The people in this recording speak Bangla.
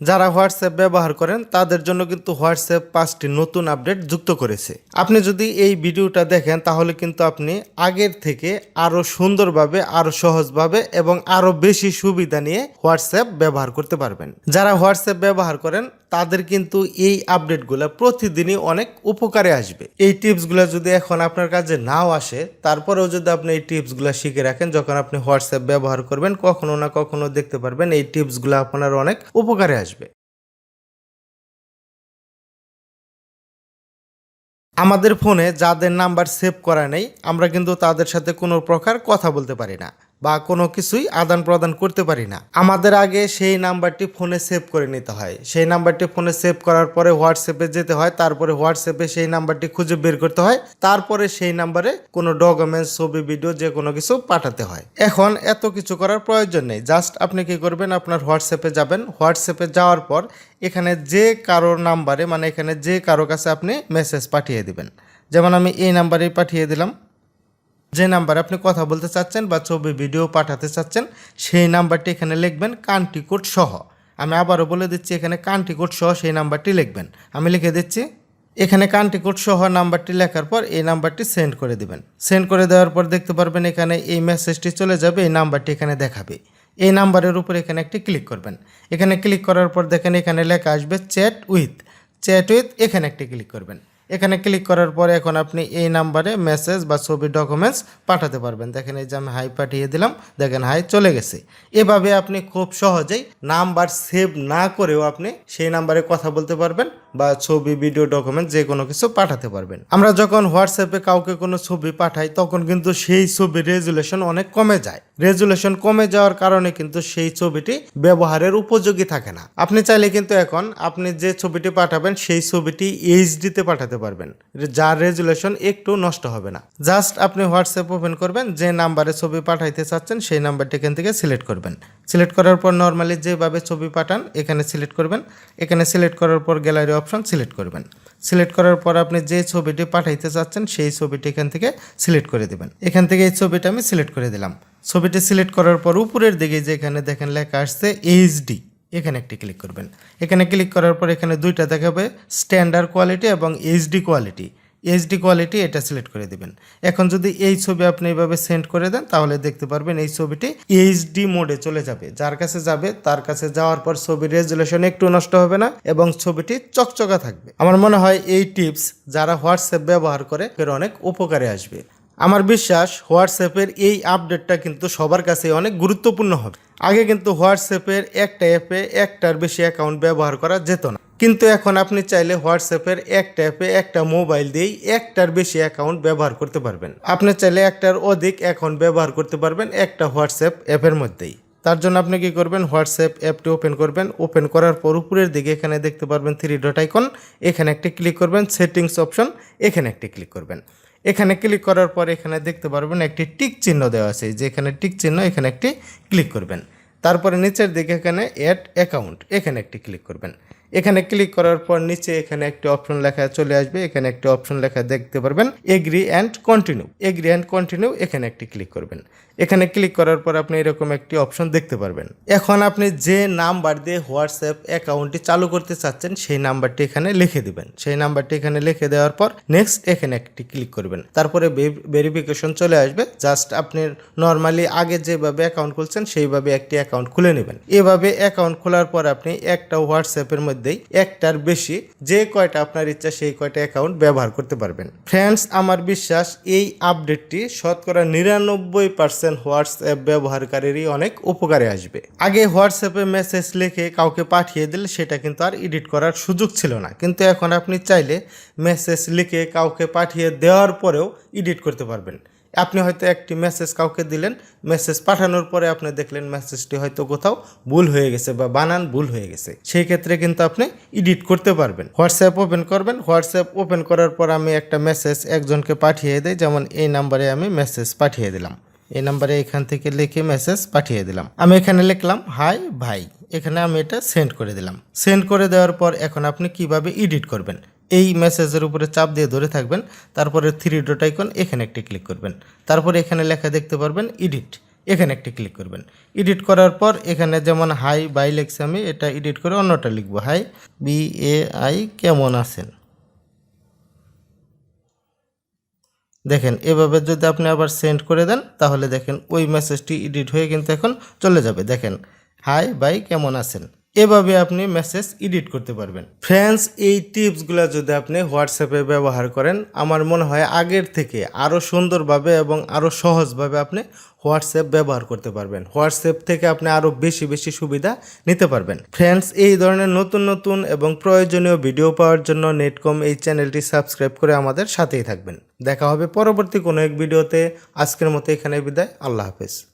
যারা হোয়াটসঅ্যাপ ব্যবহার করেন, তাদের জন্য কিন্তু হোয়াটসঅ্যাপ পাঁচটি নতুন আপডেট যুক্ত করেছে। আপনি যদি এই ভিডিওটা দেখেন, তাহলে কিন্তু আপনি আগের থেকে আরও সুন্দরভাবে আরও সহজভাবে এবং আরও বেশি সুবিধা নিয়ে হোয়াটসঅ্যাপ ব্যবহার করতে পারবেন। যারা হোয়াটসঅ্যাপ ব্যবহার করেন তাদের কিন্তু এই আপডেটগুলো প্রতিদিনই অনেক উপকারে আসবে। এই টিপসগুলো যদি এখন আপনার কাছে নাও আসে, তারপরেও যদি আপনি এই টিপসগুলো শিখে রাখেন, যখন আপনি হোয়াটসঅ্যাপ ব্যবহার করবেন, কখনো না কখনো দেখতে পারবেন এই টিপসগুলো আপনার অনেক উপকারে আসবে। আমাদের ফোনে যাদের নাম্বার সেভ করা নেই, আমরা কিন্তু তাদের সাথে কোনো প্রকার কথা বলতে পারি না। বা কোনো কিছুই আদান প্রদান করতে পারি না। আমাদের আগে সেই নাম্বারটি ফোনে সেভ করে নিতে হয়। সেই নাম্বারটি ফোনে সেভ করার পরে হোয়াটসঅ্যাপে যেতে হয়, তারপরে হোয়াটসঅ্যাপে সেই নাম্বারটি খুঁজে বের করতে হয়, তারপরে সেই নাম্বারে কোনো ডকুমেন্টস, ছবি, ভিডিও, যে কোনো কিছু পাঠাতে হয়। এখন এত কিছু করার প্রয়োজন নেই। জাস্ট আপনি কি করবেন, আপনার হোয়াটসঅ্যাপে যাবেন। হোয়াটসঅ্যাপে যাওয়ার পর এখানে যে কারোর নাম্বারে মানে এখানে যে কারও কাছে আপনি মেসেজ পাঠিয়ে দিবেন। যেমন আমি এই নাম্বারেই পাঠিয়ে দিলাম। যে নাম্বারে আপনি কথা বলতে চাচ্ছেন বা ছবি, ভিডিও পাঠাতে চাচ্ছেন, সেই নাম্বারটি এখানে লিখবেন কান্ট্রি কোড সহ। আমি আবারও বলে দিচ্ছি, এখানে কান্ট্রি কোড সহ সেই নাম্বারটি লিখবেন। আমি লিখে দিচ্ছি, এখানে কান্ট্রি কোড সহ নাম্বারটি লেখার পর এই নাম্বারটি সেন্ড করে দিবেন। সেন্ড করে দেওয়ার পর দেখতে পারবেন এখানে এই মেসেজটি চলে যাবে, এই নাম্বারটি এখানে দেখাবে। এই নাম্বারের উপর এখানে একটি ক্লিক করবেন। এখানে ক্লিক করার পর দেখেন এখানে লেখা আসবে চ্যাট উইথ চ্যাট উইথ এখানে একটি ক্লিক করবেন। এখানে ক্লিক করার পরে এখন আপনি এই নাম্বারে মেসেজ বা ছবি ডকুমেন্টস পাঠাতে পারবেন। দেখেন এই যে আমি হাই পাঠিয়ে দিলাম, দেখেন হাই চলে গেছে। এভাবে আপনি খুব সহজেই নাম্বার সেভ না করেও আপনি সেই নাম্বারে কথা বলতে পারবেন বা ছবি ভিডিও ডকুমেন্ট যে কোনো কিছু পাঠাতে পারবেন। আমরা যখন হোয়াটসঅ্যাপে কাউকে কোনো ছবি পাঠাই, তখন কিন্তু সেই ছবির রেজুলেশন অনেক কমে যায়। রেজুলেশন কমে যাওয়ার কারণে কিন্তু সেই ছবিটি ব্যবহারের উপযোগী থাকে না। আপনি চাইলে কিন্তু এখন আপনি যে ছবিটি পাঠাবেন, সেই ছবিটি এইচডিতে পাঠাতে পারবেন। যার রেজুলেশন একটু নষ্ট হবে না। জাস্ট আপনি হোয়াটসঅ্যাপ ওপেন করবেন, যে নাম্বারে ছবি পাঠাইতে চাচ্ছেন সেই নাম্বারটি এখান থেকে সিলেক্ট করবেন। সিলেক্ট করার পর নর্মালি যেভাবে ছবি পাঠান, এখানে সিলেক্ট করবেন। এখানে সিলেক্ট করার পর গ্যালারি অপশন সিলেক্ট করবেন। সিলেক্ট করার পর আপনি যে ছবিটি পাঠাইতে চাচ্ছেন, সেই ছবিটি এখান থেকে সিলেক্ট করে দেবেন। এখান থেকে এই ছবিটা আমি সিলেক্ট করে দিলাম। ছবিটি সিলেক্ট করার পর উপরের দিকে যেখানে দেখেন লেখা আসছে এইচডি এখানে একটি ক্লিক করবেন। এখানে ক্লিক করার পর এখানে দুইটা দেখাবে স্ট্যান্ডার্ড কোয়ালিটি এবং এইচডি কোয়ালিটি এইচডি কোয়ালিটি এটা সিলেক্ট করে দিবেন। এখন যদি এই ছবি আপনি এইভাবে সেন্ড করে দেন, তাহলে দেখতে পারবেন এই ছবিটি এইচডি মোডে চলে যাবে। যার কাছে যাবে, তার কাছে যাওয়ার পর ছবির রেজুলেশন একটু নষ্ট হবে না এবং ছবিটি চকচকা থাকবে। আমার মনে হয় এই টিপস যারা হোয়াটসঅ্যাপ ব্যবহার করে, এর অনেক উপকারে আসবে। আমার বিশ্বাস হোয়াটসঅ্যাপের এই আপডেটটা কিন্তু সবার কাছে অনেক গুরুত্বপূর্ণ হবে। আগে কিন্তু হোয়াটসঅ্যাপের একটা অ্যাপে একটার বেশি অ্যাকাউন্ট ব্যবহার করা যেত না। কিন্তু এখন আপনি চাইলে হোয়াটসঅ্যাপের একটা অ্যাপে একটা মোবাইল দিয়েই একটার বেশি অ্যাকাউন্ট ব্যবহার করতে পারবেন। আপনি চাইলে একটার অধিক অ্যাকাউন্ট ব্যবহার করতে পারবেন একটা হোয়াটসঅ্যাপ অ্যাপের মধ্যেই। তার জন্য আপনি কি করবেন? হোয়াটসঅ্যাপ অ্যাপটি ওপেন করবেন। ওপেন করার পর উপরের দিকে এখানে দেখতে পারবেন থ্রি ডট আইকন এখানে একটি ক্লিক করবেন। সেটিংস অপশন এখানে একটি ক্লিক করবেন। এখানে ক্লিক করার পর এখানে দেখতে পারবেন একটি টিক চিহ্ন দেওয়া আছে। যে এখানে টিক চিহ্ন, এখানে একটি ক্লিক করবেন। তারপরে নিচের দিকে এখানে অ্যাড অ্যাকাউন্ট এখানে একটি ক্লিক করবেন। এখানে ক্লিক করার পর নিচে এখানে একটি অপশন লেখা চলে আসবে। এখানে একটি অপশন লেখা দেখতে পারবেন। Agree and continue agree and continue এখানে একটি ক্লিক করবেন। এখানে ক্লিক করার পর আপনি এরকম একটি অপশন দেখতে পারবেন। এখন আপনি যে নাম্বার দিয়ে হোয়াটসঅ্যাপ অ্যাকাউন্টটি চালু করতে চাচ্ছেন, সেই নাম্বারটি এখানে লিখে দিবেন। সেই নাম্বারটি এখানে লিখে দেওয়ার পর নেক্সট এখানে একটি ক্লিক করবেন। তারপরে ভেরিফিকেশন চলে আসবে। জাস্ট আপনি নর্মালি আগে যেভাবে অ্যাকাউন্ট খুলছেন, সেইভাবে একটি অ্যাকাউন্ট খুলে নেবেন। এভাবে অ্যাকাউন্ট খোলার পর আপনি একটা হোয়াটসঅ্যাপের মধ্যেই একটার বেশি। যে কয়টা আপনার ইচ্ছা সেই কয়টা অ্যাকাউন্ট ব্যবহার করতে পারবেন। ফ্রেন্ডস আমার বিশ্বাস এই আপডেটটি শতকরা নিরানব্বই পার্সেন্ট হোয়াটসঅ্যাপ ব্যবহারকারীরই অনেক উপকারে আসবে। আগে হোয়াটসঅ্যাপে মেসেজ লিখে কাউকে পাঠিয়ে দিলে সেটা কিন্তু আর এডিট করার সুযোগ ছিল না। কিন্তু এখন আপনি চাইলে মেসেজ লিখে কাউকে পাঠিয়ে দেওয়ার পরেও এডিট করতে পারবেন। আপনি হয়তো একটি মেসেজ কাউকে দিলেন মেসেজ পাঠানোর পরে আপনি দেখলেন মেসেজটি হয়তো কোথাও ভুল হয়ে গেছে বা বানান ভুল হয়ে গেছে। সেই ক্ষেত্রে কিন্তু আপনি এডিট করতে পারবেন। হোয়াটসঅ্যাপ ওপেন করবেন। হোয়াটসঅ্যাপ ওপেন করার পর আমি একটা মেসেজ একজনকে পাঠিয়ে দিই, যেমন এই নাম্বারে আমি মেসেজ পাঠিয়ে দিলাম। এই নাম্বারে এখান থেকে লিখে মেসেজ পাঠিয়ে দিলাম। আমি এখানে লিখলাম, হাই ভাই। এখানে আমি এটা সেন্ড করে দিলাম। সেন্ড করে দেওয়ার পর এখন আপনি কীভাবে এডিট করবেন? এই মেসেজের উপরে চাপ দিয়ে ধরে থাকবেন, তারপরে থ্রি ডট আইকন এখানে একটি ক্লিক করবেন। তারপরে এখানে লেখা দেখতে পারবেন এডিট এখানে একটি ক্লিক করবেন। এডিট করার পর এখানে যেমন হাই বাই লেখছি আমি, এটা এডিট করে অন্যটা লিখব। হাই বি এ আই কেমন আছেন? দেখেন, এভাবে যদি আপনি আবার সেন্ড করে দেন, তাহলে দেখেন ওই মেসেজটি এডিট হয়ে কিন্তু এখন চলে যাবে। দেখেন হাই বাই কেমন আছেন? এভাবে আপনি মেসেজ এডিট করতে পারবেন। ফ্রেন্ডস এই টিপসগুলো যদি আপনি হোয়াটসঅ্যাপে ব্যবহার করেন, আমার মনে হয় আগের থেকে আরও সুন্দরভাবে এবং আরও সহজভাবে আপনি হোয়াটসঅ্যাপ ব্যবহার করতে পারবেন। হোয়াটসঅ্যাপ থেকে আপনি আরও বেশি বেশি সুবিধা নিতে পারবেন। ফ্রেন্ডস এই ধরনের নতুন নতুন এবং প্রয়োজনীয় ভিডিও পাওয়ার জন্য নেটকম এই চ্যানেলটি সাবস্ক্রাইব করে আমাদের সাথেই থাকবেন। দেখা হবে পরবর্তী কোনো এক ভিডিওতে আজকের মতো এখানে বিদায়। আল্লাহ হাফেজ।